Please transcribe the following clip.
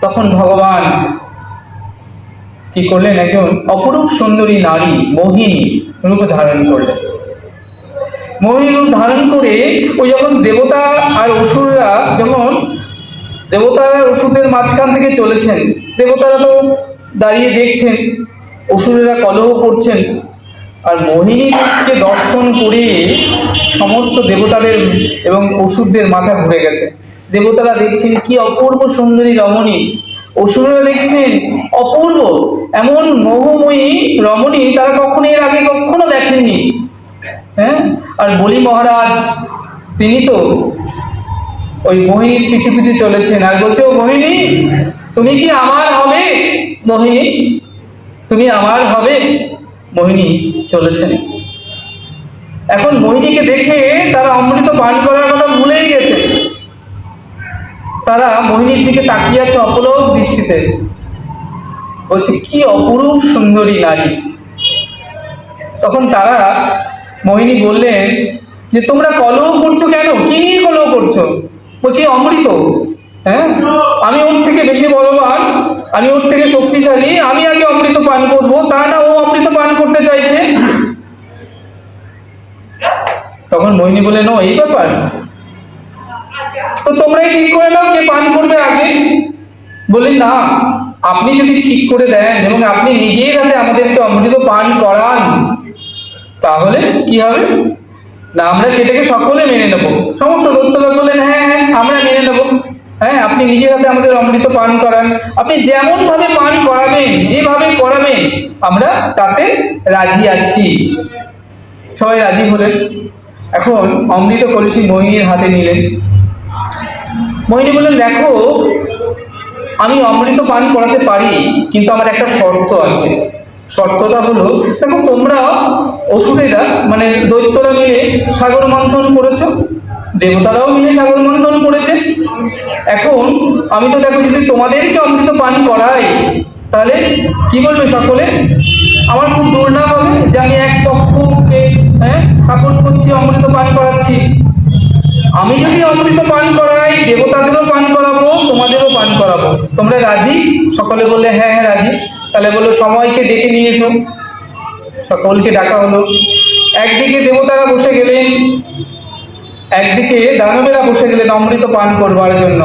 তখন ভগবান কি করলেন? একজন অপরূপ সুন্দরী নারী, মোহিনী রূপ ধারণ করলেন। মোহিনী রূপ ধারণ করে ওই যখন দেবতা আর অসুররা যখন দেবতারা অসুরদের মাঝখান থেকে চলেছেন, দেবতারা তো দাঁড়িয়ে দেখছেন, অসুরেরা কলহ করছেন। আর মোহিনীকে দর্শন করে সমস্ত দেবতাদের এবং অসুরদের মাথা ঘুরে গেছে। দেবতারা দেখছেন কি অপূর্ব সুন্দরী রমণী। অসুররা দেখছেন, অপূর্ব, এমন মোহময়ী রমণী তারা কখনো এর আগে কখনো দেখেননি। হ্যাঁ? আর বলি মহারাজ, তিনি তো ওই মোহিনীর পিছু পিছু চলেছেন। আর বলছে, ও মোহিনী, তুমি কি আমার হবে, মোহিনী? তুমি আমার হবে, মোহিনী? চলেছেন। এখন মোহিনীকে দেখে তারা অমৃত পান করার কথা ভুলেই গেছে। তারা মোহিনীর দিকে তাকিয়ে আছে অপলক দৃষ্টিতে। বলছে, কি অপরূপ সুন্দরী নারী। তখন তারা মোহিনী বললেন, যে তোমরা কলহ করছ কেন? কি নিয়ে কলহ করছ? বলছি, অমৃত। হ্যাঁ? আমি ওর থেকে বেশি বলবান, আমি ওর থেকে শক্তিশালী, আমি আগে অমৃত পান করব, তা না, ও অমৃত পান করতে চাইছে। তখন মোহিনী বলে নো, এই ব্যাপার। তো তোমরাই ঠিক করে নাও কে পান করবে আগে। বলি, না, আপনি যদি ঠিক করে দেন এবং আপনি নিজের হাতে আমাদেরকে অমৃত পান করান, তাহলে কি হবে? না, আমরা সেটাকে সকলে মেনে নেব। সমস্ত দত্তরা বললেন হ্যাঁ হ্যাঁ আমরা মেনে নেব। হ্যাঁ আপনি নিজের হাতে আমাদের অমৃত পান করান। আপনি যেমন ভাবে পান করাবেন, যেভাবে করাবেন, আমরা তাতে রাজি আছি। সবাই রাজি হলেন। এখন অমৃত কলসি মোহিনীর হাতে নিলেন। মোহিনী বললেন, দেখো, আমি অমৃত পান করাতে পারি, কিন্তু আমার একটা শর্ত আছে। শর্তটা হলো, দেখো, তোমরা অসুরেরা মানে দৈত্যরা মিলে সাগর মন্থন করেছ, দেবতারাও মিলে সাগর মন্থন করেছে। এখন আমি তো দেখো, যদি তোমাদেরকে অমৃত পান করাই, তাহলে কি বলবে সকলে? আমার আমি যদি অমৃত পান করাই, দেবতাদেরও পান করাবো, তোমাদেরও পান করাবো। তোমরা রাজি? সকলে বললে হ্যাঁ হ্যাঁ রাজি। তাহলে বলল, সময়কে ডেকে নিয়ে এসো। সকলকে ডাকা হলো। একদিকে দেবতারা বসে গেলেন, একদিকে দানবেরা বসে গেলেন অমৃত পান করবার জন্য।